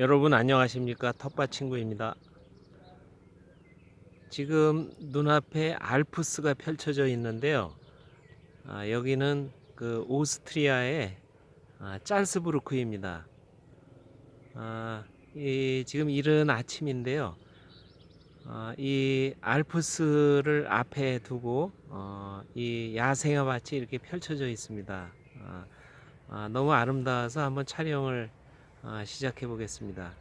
여러분 안녕하십니까 텃밭 친구입니다. 지금 눈앞에 알프스가 펼쳐져 있는데요. 아, 여기는 그 오스트리아의 아, 짤스부르크입니다. 아, 이 지금 이른 아침인데요. 아, 이 알프스를 앞에 두고 어, 이 야생화 밭이 이렇게 펼쳐져 있습니다. 아, 아, 너무 아름다워서 한번 촬영을 아, 시작해 보겠습니다.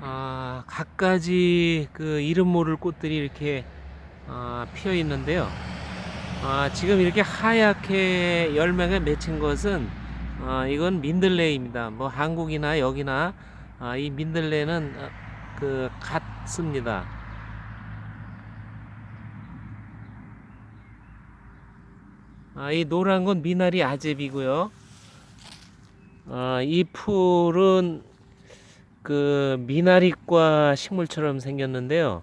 아, 갖가지 그 이름 모를 꽃들이 이렇게 아, 피어 있는데요. 아, 지금 이렇게 하얗게 열매가 맺힌 것은 아, 이건 민들레입니다. 뭐 한국이나 여기나 아, 이 민들레는 어, 그 같습니다. 아, 이 노란 건 미나리 아제비고요. 아, 이 풀은 그 미나리과 식물처럼 생겼는데요.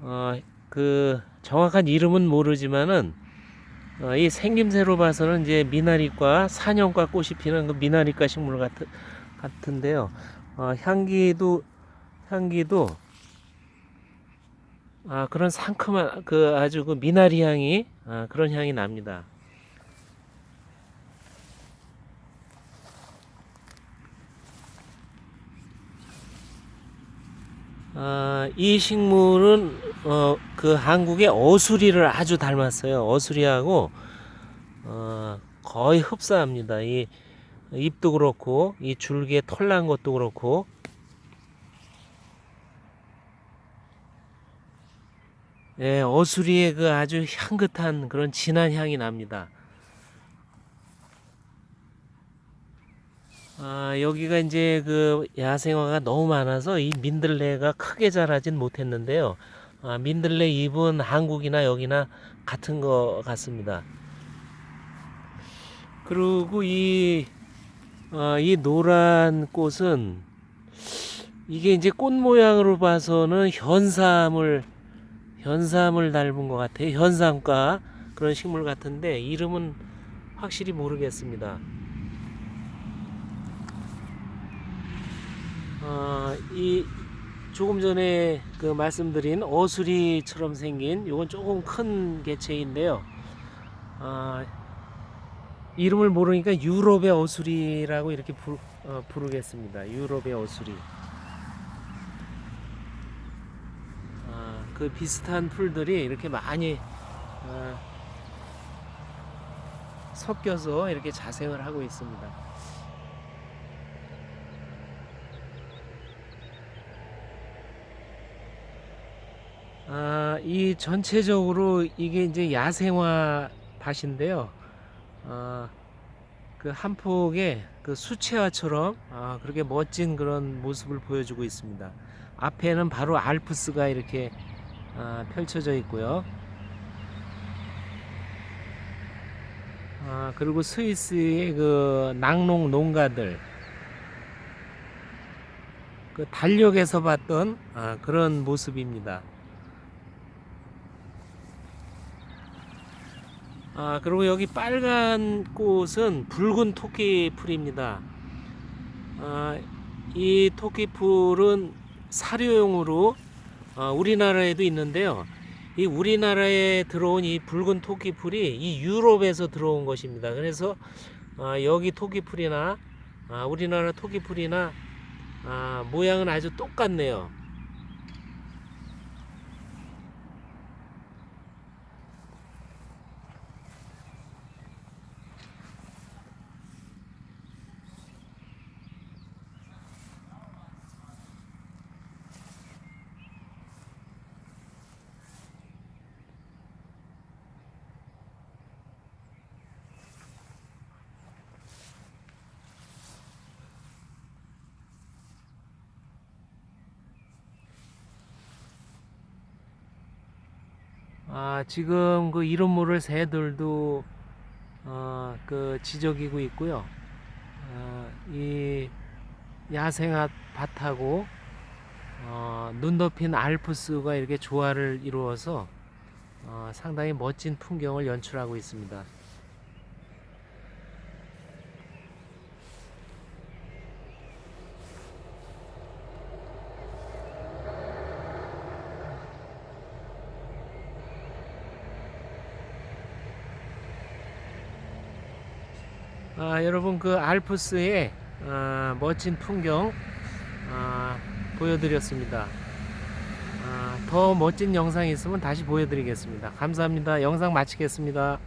어, 그 정확한 이름은 모르지만은 어, 이 생김새로 봐서는 이제 미나리과 사냥과 꽃이 피는 그 미나리과 식물 같, 같은데요. 어, 향기도 향기도 아, 그런 상큼한 그 아주 그 미나리 향이 아, 그런 향이 납니다. 아, 이 식물은 어, 그 한국의 어수리를 아주 닮았어요. 어수리하고 어, 거의 흡사합니다. 이 잎도 그렇고 이 줄기에 털난 것도 그렇고 예, 어수리의 그 아주 향긋한 그런 진한 향이 납니다. 아, 여기가 이제 그 야생화가 너무 많아서 이 민들레가 크게 자라진 못했는데요. 아, 민들레 잎은 한국이나 여기나 같은 것 같습니다. 그리고 이, 어, 이 노란 꽃은 이게 이제 꽃 모양으로 봐서는 현삼을 현삼을 닮은 것 같아요. 현삼과 그런 식물 같은데 이름은 확실히 모르겠습니다. 어, 이 조금 전에 그 말씀드린 어수리처럼 생긴 요건 조금 큰 개체인데요. 아, 이름을 모르니까 유럽의 어수리라고 이렇게 부, 어, 부르겠습니다. 유럽의 어수리. 아, 그 비슷한 풀들이 이렇게 많이 아, 섞여서 이렇게 자생을 하고 있습니다. 아, 이 전체적으로 이게 이제 야생화 밭인데요. 아, 그한 폭의 그 수채화처럼 아, 그렇게 멋진 그런 모습을 보여주고 있습니다. 앞에는 바로 알프스가 이렇게 아, 펼쳐져 있고요. 아, 그리고 스위스의 그 낙농 농가들 그 달력에서 봤던 아, 그런 모습입니다. 아, 그리고 여기 빨간 꽃은 붉은 토끼 풀입니다. 아, 이 토끼 풀은 사료용으로 어, 우리나라에도 있는데요. 이 우리나라에 들어온 이 붉은 토끼 풀이 이 유럽에서 들어온 것입니다. 그래서 아, 여기 토끼 풀이나 아, 우리나라 토끼 풀이나 아, 모양은 아주 똑같네요. 아, 지금 그 이름 모를 새들도 어, 그 지저귀고 있고요. 어, 이 야생화 밭하고 어, 눈 덮인 알프스가 이렇게 조화를 이루어서 어, 상당히 멋진 풍경을 연출하고 있습니다. 아, 여러분 그 알프스의 아, 멋진 풍경 아, 보여드렸습니다. 아, 더 멋진 영상이 있으면 다시 보여드리겠습니다. 감사합니다. 영상 마치겠습니다.